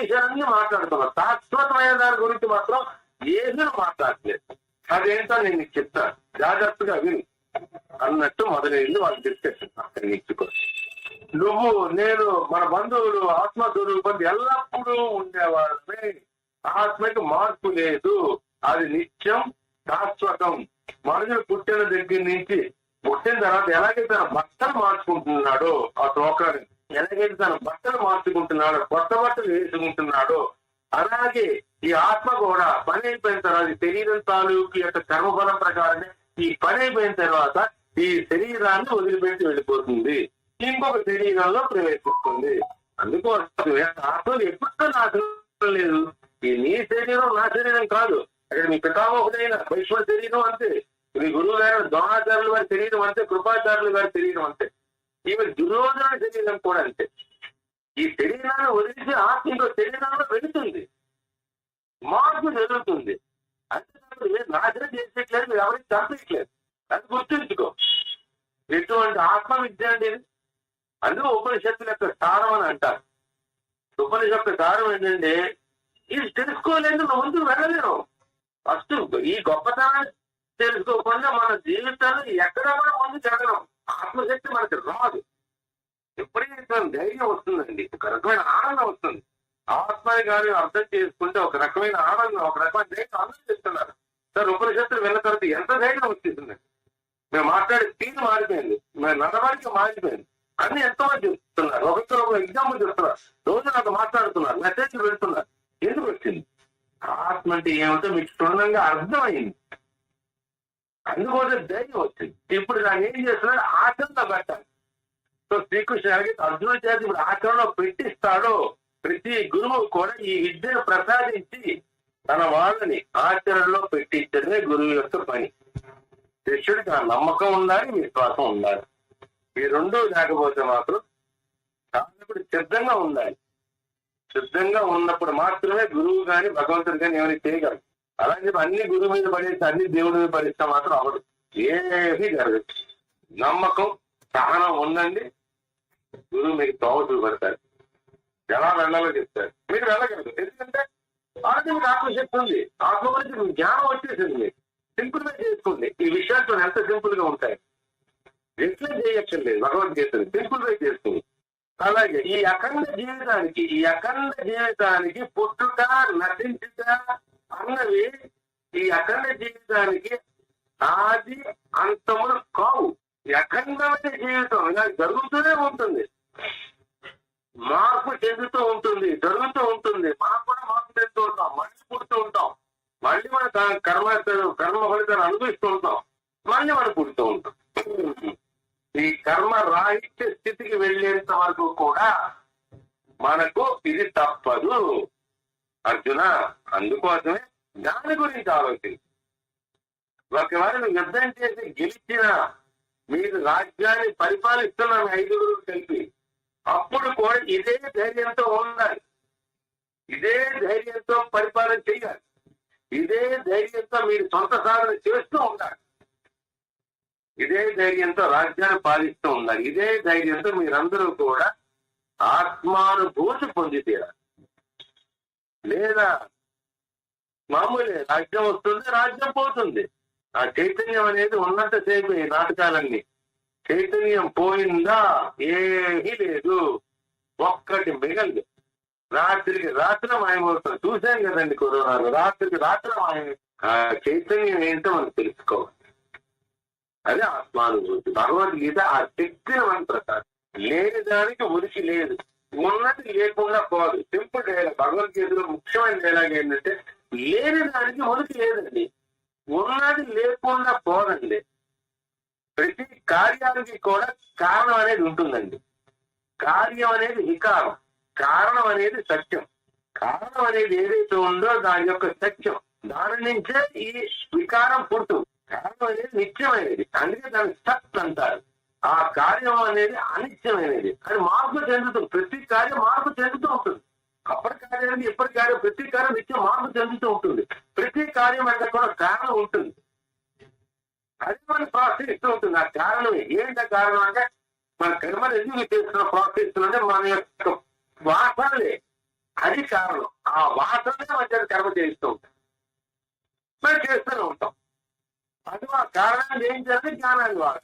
విషయాలన్నీ మాట్లాడుతున్నాం. శాశ్వతమైన దాని గురించి మాత్రం ఏమీ మాట్లాడలేదు. అదేంటో నేను నీకు చెప్తాను జాగ్రత్తగా విని. అన్నట్టు మొదలైంది వాళ్ళు డిస్కషన్. అక్కడ నీకు నువ్వు నేను మన బంధువులు ఆత్మ స్వరూపం ఎల్లప్పుడూ ఉండేవాళ్ళమే. ఆత్మకి మార్పు లేదు. అది నిత్యం శాశ్వతం. మనుషులు పుట్టిన దగ్గర నుంచి పుట్టిన తర్వాత ఎలాగైతే తన మార్చుకుంటున్నాడో ఆ శ్లోకాన్ని ఎలాగైతే తన బట్టలు మార్చుకుంటున్నాడో కొత్త బట్టలు వేసుకుంటున్నాడో. అలాగే ఈ ఆత్మ కూడా పని అయిపోయిన తర్వాత శరీరం తాలూకు యొక్క కర్మఫలం ప్రకారమే ఈ పని అయిపోయిన తర్వాత ఈ శరీరాన్ని వదిలిపెట్టి వెళ్ళిపోతుంది. ఇంకొక శరీరంలో ప్రవేశిస్తుంది. అందుకోసం ఆత్మలు ఎప్పుడు నాశనం లేదు. ఈ నీ శరీరం నా శరీరం కాదు. అక్కడ మీ పితామహుడైన వైశ్వ శరీరం అంతే. మీ గురువు గారు ద్రోణాచార్యుల వారి శరీరం అంతే కృపాచారులు గారి శరీరం అంతే. ఈమె దుర్యోధన శరీరం కూడా అంతే. ఈ శరీరాన్ని వదిలిసి ఆత్మ ఇంకో శరీరంలో వెళుతుంది. మార్పు జరుగుతుంది. అంతేకాదు మీరు నాశనం చేసేట్లేదు మీరు ఎవరికి చంపేయట్లేదు. అది గుర్తుంచుకో. ఎటువంటి ఆత్మ విద్య అండి అందులో ఉపనిషత్తుల యొక్క సారం అని అంటారు. ఉపనిషత్తు యొక్క సారం ఏంటంటే ఇది తెలుసుకోలేదు నువ్వు ముందుకు వెళ్ళలేవు ఫస్ట్ ఈ గొప్పతనాన్ని తెలుసుకోకుండా మన జీవితాన్ని ఎక్కడ కూడా ముందు జరగడం ఆత్మశక్తి మనకి రాదు. ఎప్పుడైతే ధైర్యం వస్తుందండి. ఒక రకమైన ఆనందం వస్తుంది. ఆత్మని గాని అర్థం చేసుకుంటే ఒక రకమైన ఆనందం ఒక రకమైన ధైర్యం ఆనందిస్తున్నారు చెప్తున్నారు సార్ ఉపనిషత్తులు విన్న తర్వాత ఎంత ధైర్యం వచ్చేసింది? మేము మాట్లాడే తీరు మారిపోయింది. మేము నడవడిక మారిపోయింది. అన్ని ఎంతో మంది చెప్తున్నారు ఒకరితో ఒక ఎగ్జాంపుల్ చెప్తున్నారు. రోజు నాకు మాట్లాడుతున్నారు. మెసేజ్ పెడుతున్నారు. ఎందుకు వచ్చింది? ఆత్మ అంటే ఏమంటే మీకు క్షుణ్ణంగా అర్థమైంది. అందుకోసం ధైర్యం వచ్చింది? ఇప్పుడు దాన్ని ఏం చేస్తున్నాడు? ఆచరణలో పెట్టాలి. సో శ్రీకృష్ణుడికి అర్జున చేతి ఇప్పుడు ఆచరణలో పెట్టిస్తాడో. ప్రతి గురువు కూడా ఈ విద్యను ప్రసాదించి తన వాళ్ళని ఆచరణలో పెట్టించడమే గురువు యొక్క పని. శిష్యుడికి ఆ నమ్మకం ఉండాలి విశ్వాసం ఉండాలి. ఈ రెండు లేకపోతే మాత్రం సాధకుడు సిద్ధంగా ఉండాలి. సిద్ధంగా ఉన్నప్పుడు మాత్రమే గురువు గాని భగవంతుడు కానీ ఏమైనా చేయగలరు. అలాగే అన్ని గురువు మీద పడేసి అన్ని దేవుడి మీద పడిస్తే మాత్రం అవదు ఏమీ జరగదు. నమ్మకం సహనం ఉండండి గురువు మీకు తోవ చూపెడతారు ఎలా వెళ్ళాలో చెప్తారు మీరు వెళ్ళగలరు. ఎందుకంటే ఆల్రెడీ మీకు ఆత్మశక్తి ఉంది. ఆత్మ గురించి మీకు జ్ఞానం వచ్చేసింది. సింపుల్గా చేసుకోండి. ఈ విషయాలు ఎంత సింపుల్గా ఉంటాయి? ఎక్స్ప్లెయిన్ చేయక్కర్లేదు. భగవద్గీతని సింపుల్గా చేస్తుంది అలాగే ఈ అఖండ జీవితానికి ఈ అఖండ జీవితానికి పుట్టుట నటించుట ఉన్నవి ఈ అఖండ జీవితానికి ఆది అంతములు కావు. అఖండమైన జీవితం ఇలా జరుగుతూనే ఉంటుంది. మార్పు చెందుతూ ఉంటుంది జరుగుతూ ఉంటుంది. మనం కూడా మార్పు చెందుతూ ఉంటాం మళ్ళీ పుడుతూ ఉంటాం. మళ్ళీ మన కర్మ కర్మ ఫలితాన్ని అనుభవిస్తూ ఉంటాం. మళ్ళీ మనం పుడుతూ ఉంటాం. ఈ కర్మ రాహిత్య స్థితికి వెళ్ళేంత వరకు కూడా మనకు ఇది తప్పదు. అర్జున అందుకోసమే దాని గురించి ఆలోచించు. ఒకవేళ నువ్వు యుద్ధం చేసి గెలిచిన మీరు రాజ్యాన్ని పరిపాలిస్తున్న ఐదుగురు కలిపి అప్పుడు కూడా ఇదే ధైర్యంతో ఉండాలి. ఇదే ధైర్యంతో పరిపాలన చేయాలి. ఇదే ధైర్యంతో మీరు సొంత సాధన చేస్తూ ఉండాలి. ఇదే ధైర్యంతో రాజ్యాన్ని పాలిస్తూ ఉండాలి. ఇదే ధైర్యంతో మీరందరూ కూడా ఆత్మానుభూతి పొంది తీరాలి. లేదా మామూలే రాజ్యం వస్తుంది రాజ్యం పోతుంది. ఆ చైతన్యం అనేది ఉన్నంతసేపు ఈ నాటకాలన్నీ. చైతన్యం పోయిందా ఏమీ లేదు. ఒక్కటి మిగలదు. రాత్రికి రాత్రి మాయమవుతుంది. చూసాం కదండి కరోనాలు రాత్రికి రాత్రి మాయం. ఆ చైతన్యం ఏంటో మనం తెలుసుకోవాలి. అదే ఆత్మానుభూతి. భగవద్గీత ఆ శక్తిని మనం ప్రకారం. లేని దానికి ఉనికి లేదు. ఉన్నది లేకుండా పోదు. Simple dialogue. భగవద్గీతలో ముఖ్యమైన డైలాగ్ ఏంటంటే లేని దానికి ఉనికి లేదండి. ఉన్నది లేకుండా పోదండి. ప్రతి కార్యానికి కూడా కారణం అనేది ఉంటుందండి. కార్యం అనేది వికారం. కారణం అనేది సత్యం. కారణం అనేది ఏదైతే ఉందో దాని యొక్క సత్యం. దాని నుంచే ఈ వికారం పుట్టు కారణం అనేది నిత్యమైనది. అందుకే దాన్ని సత్ అంటారు. ఆ కార్యం అనేది అనిత్యమైనది. అది మార్పు చెందుతుంది. ప్రతి కార్యం మార్పు చెందుతూ ఉంటుంది. అప్పటి కార్యానికి ఎప్పటి కార్యం? ప్రతి కార్యం నిత్యం మార్పు చెందుతూ ఉంటుంది. ప్రతి కార్యం అంటే కూడా కారణం ఉంటుంది. అది మనం ప్రోత్సహిస్తూ ఉంటుంది. ఆ కారణం ఏంటి కారణం అంటే మన కర్మలు ఎందుకు చేస్తున్న ప్రోత్సహిస్తుందంటే మన యొక్క వాసనలే. అది కారణం. ఆ వాసనే మధ్య కర్మ చేస్తూ ఉంటాం మనం చేస్తూనే ఉంటాం. అది ఆ కారణాన్ని ఏం చేస్తే జ్ఞానాన్ని వాడాలి.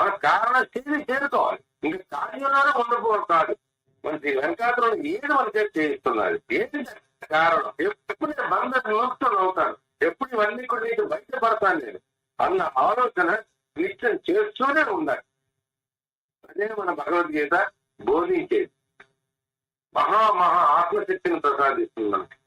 మన కారణ స్థితిని చేరుకోవాలి. ఇంకా కార్యంలోనే ఉండకూడదు కాదు. మన శ్రీ వెంకటాచలం ఏది మన చేతి చేయిస్తున్నారు. ఏంటి కారణం? ఎప్పుడు నేను బంధ విముక్తులు అవుతాను ఎప్పుడు ఇవన్నీ కూడా నీకు బయటపడతాను నేను? అన్న ఆలోచన నిత్యం చేస్తూనే ఉండాలి. అదే మన భగవద్గీత బోధించేది. మహా మహా ఆత్మశక్తిని ప్రసాదిస్తుంది మనకి.